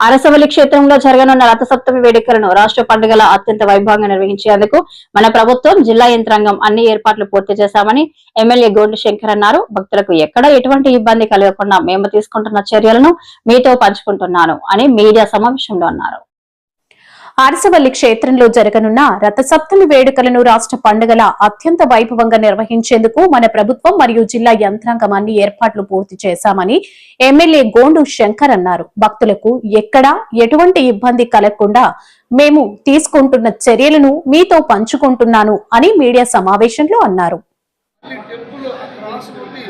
అరసవల్లి క్షేత్రంలో జరగనున్న రథసప్తమి వేడుకలను రాష్ట్ర పండుగల అత్యంత వైభవంగా నిర్వహించేందుకు మన ప్రభుత్వం జిల్లా యంత్రాంగం అన్ని ఏర్పాట్లు పూర్తి చేశామని ఎమ్మెల్యే గోండు శంకర్ అన్నారు. భక్తులకు ఎక్కడ ఎటువంటి ఇబ్బంది కలగకుండా మేము తీసుకుంటున్న చర్యలను మీతో పంచుకుంటున్నాను అని మీడియా సమావేశంలో అన్నారు. అరసవల్లి క్షేత్రంలో జరగనున్న రథసప్తమి వేడుకలను రాష్ట్ర పండుగల అత్యంత వైభవంగా నిర్వహించేందుకు మన ప్రభుత్వం మరియు జిల్లా యంత్రాంగం అన్ని ఏర్పాట్లు పూర్తి చేశామని ఎమ్మెల్యే గోండు శంకర్ అన్నారు. భక్తులకు ఎక్కడా ఎటువంటి ఇబ్బంది కలగకుండా మేము తీసుకుంటున్న చర్యలను మీతో పంచుకుంటున్నాను అని మీడియా సమావేశంలో అన్నారు ఈ టెంపుల్ క్రాస్ నుండి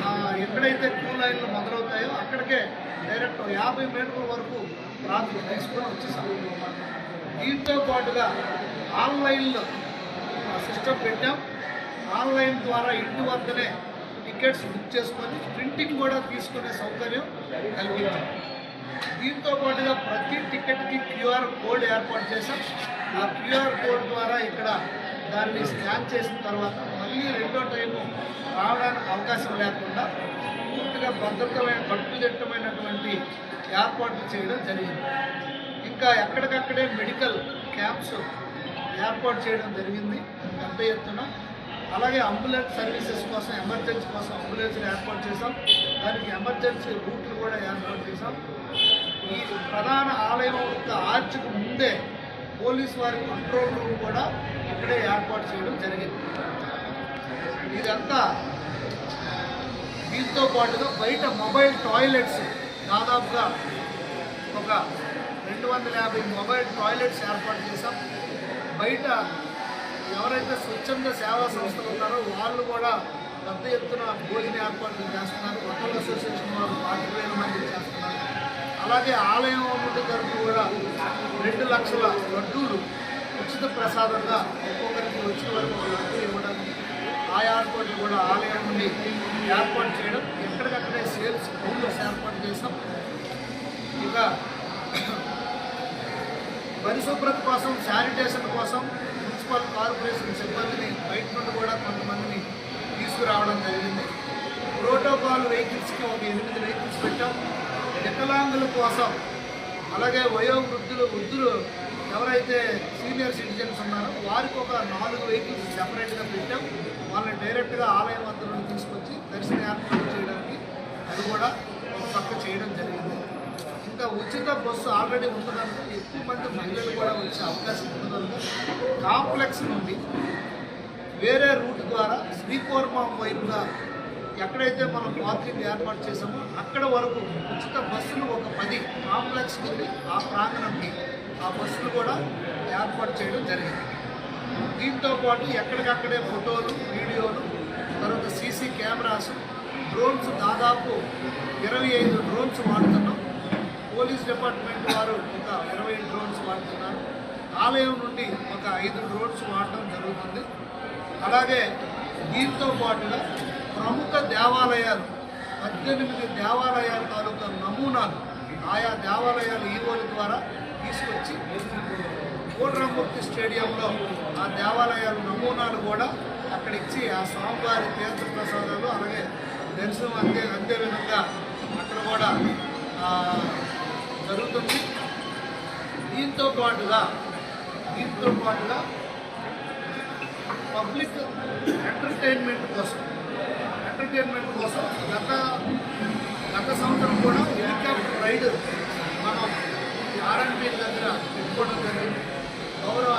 ఆ, ఎక్కడైతే క్యూ లైన్లు మొదలవుతాయో అక్కడికే డైరెక్ట్ యాభై మీటర్ల వరకు రాత్రి తీసుకొని వచ్చేసాం దీంతో పాటుగా ఆన్లైన్లో సిస్టమ్ పెట్టాం. ఆన్లైన్ ద్వారా ఇంటి వద్దనే టికెట్స్ బుక్ చేసుకొని ప్రింటింగ్ కూడా తీసుకునే సౌకర్యం కలిగించాం దీంతో పాటుగా ప్రతి టికెట్కి క్యూఆర్ కోడ్ ఏర్పాటు చేశాం. ఆ క్యూఆర్ కోడ్ ద్వారా ఇక్కడ దాన్ని స్కాన్ చేసిన తర్వాత మళ్ళీ రెండో టైము రావడానికి అవకాశం లేకుండా పూర్తిగా భద్రతమైన కట్టుదిట్టమైనటువంటి ఏర్పాట్లు చేయడం జరిగింది. ఇంకా ఎక్కడికక్కడే మెడికల్ క్యాంప్స్ ఏర్పాటు చేయడం జరిగింది. పెద్ద ఎత్తున. అలాగే అంబులెన్స్ సర్వీసెస్ కోసం ఎమర్జెన్సీ కోసం అంబులెన్స్ని ఏర్పాటు చేశాం. దానికి ఎమర్జెన్సీ రూట్లు కూడా ఏర్పాటు చేశాం. ఈ ప్రధాన ఆలయం యొక్క ఆర్చ్కు ముందే పోలీస్ వారి కంట్రోల్ రూమ్ కూడా ఇక్కడే ఏర్పాటు చేయడం జరిగింది. ఇదంతా దీంతో పాటుగా బయట మొబైల్ టాయిలెట్స్ దాదాపుగా ఒక రెండు వందల యాభై మొబైల్ టాయిలెట్స్ ఏర్పాటు చేశాం. బయట ఎవరైతే స్వచ్ఛంద సేవా సంస్థలు ఉన్నారో వాళ్ళు కూడా పెద్ద ఎత్తున భోజన ఏర్పాట్లు చేస్తున్నారు. హోటల్ అసోసియేషన్ వాళ్ళు పాతిక వేల మంది చేస్తున్నారు. అలాగే ఆలయం నుండి తరఫు కూడా రెండు లక్షల లడ్డూలు ఉచిత ప్రసాదంగా ఒక్కొక్కరికి వచ్చిన వరకు ఒక లడ్డూ ఆ ఏర్పాట్లు కూడా ఆలయం నుండి ఏర్పాటు చేయడం ఎక్కడికక్కడే సేల్స్ కౌంటర్స్ ఏర్పాటు చేసాం ఇక పరిశుభ్రత కోసం శానిటేషన్ కోసం మున్సిపల్ కార్పొరేషన్ సిబ్బందిని బయట నుండి కూడా కొంతమందిని తీసుకురావడం జరిగింది. ప్రోటోకాల్ వెహికల్స్కి ఒక ఎనిమిది వెహికల్స్ పెట్టాం. వికలాంగుల కోసం అలాగే వయోవృద్ధులు వృద్ధులు ఎవరైతే సీనియర్ సిటిజన్స్ ఉన్నారో వారికి ఒక నాలుగు వెహికల్స్ సెపరేట్గా పెట్టాం. వాళ్ళని డైరెక్ట్గా ఆలయం వద్ద తీసుకొచ్చి దర్శన ఏర్పాటు చేయడానికి అది కూడా ఒక పక్క చేయడం జరిగింది. ఇంకా ఉచిత బస్సు ఆల్రెడీ ఉంటుందంటే ఎక్కువ మంది మహిళలు కూడా వచ్చే అవకాశం ఉంటుందంటే కాంప్లెక్స్ నుండి వేరే రూట్ ద్వారా శ్రీకోర్మం వైపుగా ఎక్కడైతే మనం పార్కింగ్ ఏర్పాటు చేసామో అక్కడ వరకు ఉచిత బస్సులు ఒక పది కాంప్లెక్స్కి నుండి ఆ ప్రాంగణంకి ఆ బస్సులు కూడా ఏర్పాటు చేయడం జరిగింది. దీంతో పాటు ఎక్కడికక్కడే ఫోటోలు వీడియోలు తర్వాత సీసీ కెమెరాస్ డ్రోన్స్ దాదాపు ఇరవై ఐదు డ్రోన్స్ వాడుతున్నాం. పోలీస్ డిపార్ట్మెంట్ వారు ఒక ఇరవై డ్రోన్స్ వాడుతున్నారు. ఆలయం నుండి ఒక ఐదు డ్రోన్స్ వాడటం జరుగుతుంది. అలాగే దీంతో పాటుగా ప్రముఖ దేవాలయాలు పద్దెనిమిది దేవాలయాల తాలూకా నమూనాలు ఆయా దేవాలయాల ఈవోల ద్వారా తీసుకొచ్చి కోట్రామూర్తి స్టేడియంలో ఆ దేవాలయాల నమూనాలు కూడా అక్కడ ఇచ్చి ఆ స్వామివారి తీర్థ ప్రసాదాలు అలాగే దర్శనం అందే అందే విధంగా అక్కడ కూడా జరుగుతుంది. దీంతో పాటుగా దీంతో పాటుగా పబ్లిక్ ఎంటర్టైన్మెంట్ కోసం ఎంటర్టైన్మెంట్ కోసం గత గత సంవత్సరం కూడా హెలికాప్టర్ రైడ్ మనం ఆర్ఎన్బి దగ్గర పెట్టుకోవడం జరిగింది. గౌరవ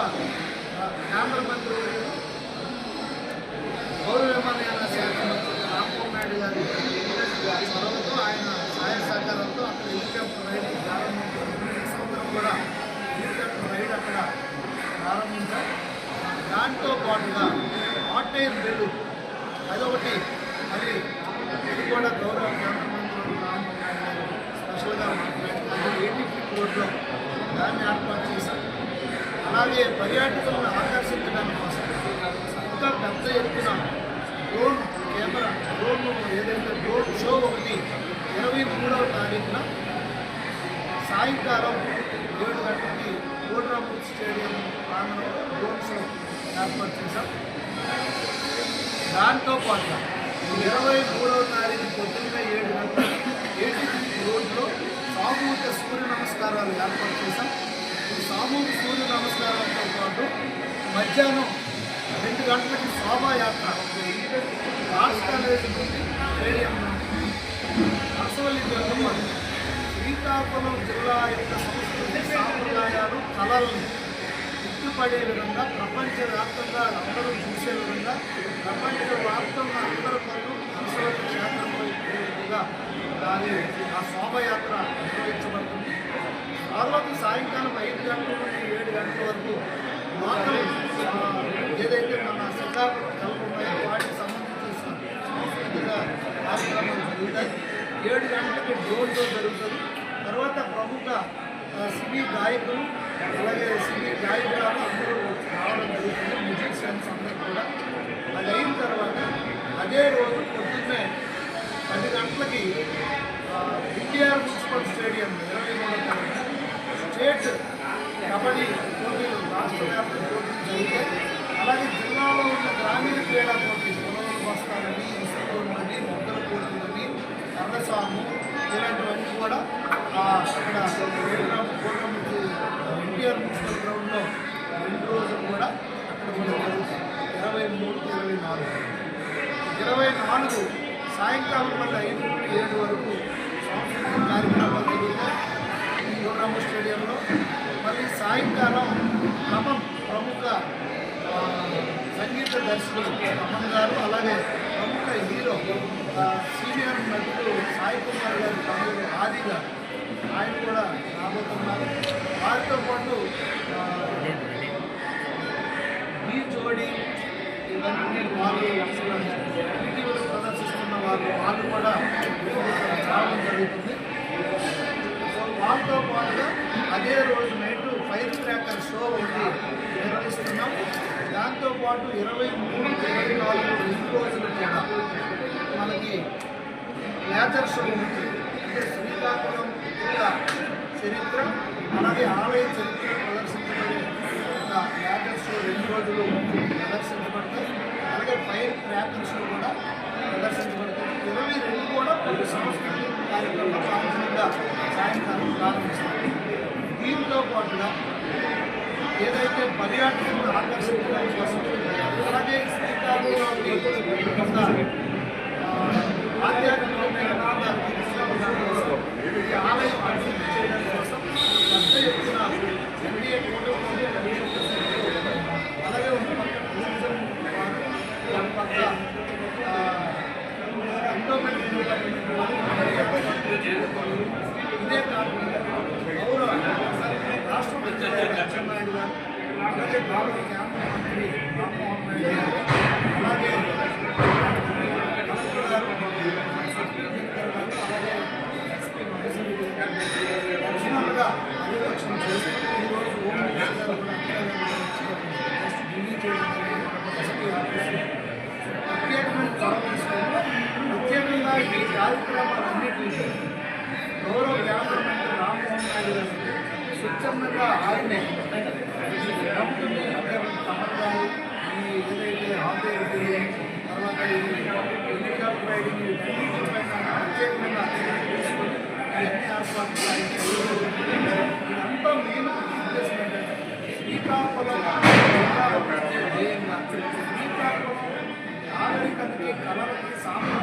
కేంద్ర మంత్రి వర్యులు, పౌర విమానయాన శాఖ మంత్రి రామ్మోహన్ నాయుడు గారి చొరవతో ఆయన సహాయ సహకారంతో అక్కడ హెలికాప్టర్ రైడ్ కూడా రైడ్ అక్కడ ప్రారంభించాం దాంతో పాటుగా హాట్ బిల్లు అదొకటి అది ఇది కూడా గౌరవ కేంద్ర మంత్రులు స్పెషల్గా ఎయిటీ ఫీట్ రోడ్లో దాన్ని ఏర్పాటు చేశాం అలాగే పర్యాటకులను ఆకర్షించడానికి దాంతో పాటు ఇరవై మూడవ తారీఖు పొద్దున్న ఏడు గంటల ఏడు రోడ్లో సామూహిక సూర్య నమస్కారాలు ఏర్పాటు చేశాం. ఈ సామూహిక సూర్య నమస్కారాలతో పాటు మధ్యాహ్నం రెండు గంటలకి శోభాయాత్ర ఆర్ట్స్ కాలేజ్ నుండి స్టేడియం నుండి అరసవల్లి శ్రీకాకుళం జిల్లా యొక్క సంస్కృతి సాంప్రదాయాలు కళలను గుర్తుపడే విధంగా ప్రపంచవ్యాప్తంగా అందరూ చూసే విధంగా ప్రపంచవ్యాప్తంగా అందరూ పనులు అరసవల్లి క్షేత్రంలో విధంగా దాని ఆ శోభయాత్ర నిర్వహించబడుతుంది. తర్వాత సాయంకాలం ఐదు గంటల నుండి ఏడు గంటల వరకు లోకల్ ఏదైతే మన శ్రీకాకుళం కళలు వాటికి సంబంధించిన సాంస్కృతిక కార్యక్రమాలు జరుగుతాయి. ఏడు గంటలకి డోర్ డోర్ జరుగుతుంది. ఆ, గాయకులు అలాగే సినీ గాయకురాలు అందరూ రావడం జరుగుతుంది. మ్యూజిషియన్స్ అందరూ కూడా. అది అయిన తర్వాత అదే రోజు పొద్దున్నే పది గంటలకి ఎన్టీఆర్ మున్సిపల్ స్టేడియం ఇరవై మూడో తారీఖు స్టేట్ కబడ్డీ పోటీలు రాష్ట్ర వ్యాప్త పోటీలు జరుగుతాయి అలాగే జిల్లాలో ఉన్న గ్రామీణ క్రీడా పోటీలు పొలవలు బస్తాలని ఇసుకని మొక్కల పోటీలని కన్నస్వాము ఇలాంటివన్నీ కూడా ఆ, అక్కడ వేడురామ కోటమికి ఎన్టీఆర్ మున్సిపల్ గ్రౌండ్లో రెండు రోజులు కూడా అక్కడ కూడా జరుగుతాయి ఇరవై మూడు ఇరవై నాలుగు ఇరవై సాయంకాలం మళ్ళీ ఐదు నుండి ఏడు వరకు సాంస్కృతిక కార్యక్రమాలు జరుగుతాయి. యువరామ స్టేడియంలో మళ్ళీ సాయంకాలం క్రమం ప్రముఖ సంగీత దర్శకులు రమణ్ గారు అలాగే ప్రముఖ హీరో సీనియర్ నటుడు సాయి కుమార్ గారు తమ్ముడు ఆది గారు. ఆయన కూడా రాబోతున్నారు. వారితో పాటు ఈ జోడి ఇవన్నీ వాళ్ళు ఇటీవల ప్రదర్శిస్తున్న వాళ్ళు వాళ్ళు కూడా రావడం జరుగుతుంది సో వాళ్ళతో పాటుగా అదే రోజు నైట్ ఫైర్ క్రాకర్ షో ఒకటి నిర్వహిస్తున్నాం. దాంతోపాటు ఇరవై మూడు ఇరవై నాలుగు రెండు రోజులు కూడా మనకి లేజర్ షో ఉంది. అంటే శ్రీకాకుళం కూడా చరిత్ర అలాగే ఆలయ చరిత్ర ప్రదర్శించబడే లేజర్ షో రెండు రోజులు ప్రదర్శించబడతాయి. అలాగే ఫైర్ క్రాకర్ షో కూడా ప్రదర్శించబడుతుంది ఇరవై రెండు కూడా కొన్ని సాంస్కృతిక కార్యక్రమాలు సాంస్కృతిక సాయంకాలం ప్రారంభిస్తారు దీంతో పాటుగా ఏదైతే పర్యాటకులు ఆకర్షించడం కోసం అలాగే శ్రీకాకుళంలోని కొంత ఆ, ఆధ్యాత్మికమైన ప్రాంతాలు తీసుకురావడం కోసం, ఈ ఆలయం అభివృద్ధి చేయడం కోసం పెద్ద ఎత్తున ఎన్డీఏ కూటమి అలాగే ఒక పక్క టూరిజం వారు, ఒక పక్క ఆ, ఎండోమెంట్ డిపార్ట్మెంట్ వారు, ఇదే కాకుండా గౌరవ రాష్ట్రపతి అచ్చెన్నాయుడు గారు అలాగే భారత కేంద్ర మంత్రి రామ్మోహన్ నాయుడు గారు అలాగే కలెక్టర్ గారు అంబేద్కర్ గారు అలాగే ఎస్పీ మహేశ్వరి గారు అడిషనల్గా పర్యవేక్షణ చేసి ఈరోజు హోమ్ మినిస్టర్ గారు కూడా ఫస్ట్ ఢిల్లీ చేయడం జరిగింది ఎస్పీ ఆఫీసు ప్రత్యేకమైన చొరవ తీసుకొని ప్రత్యేకంగా ఈ కార్యక్రమాలన్నింటినీ గౌరవ కేంద్ర మంత్రి రామ్మోహన్ నాయుడు గారు స్వచ్ఛందంగా ఆయనే சாப்பிட்டு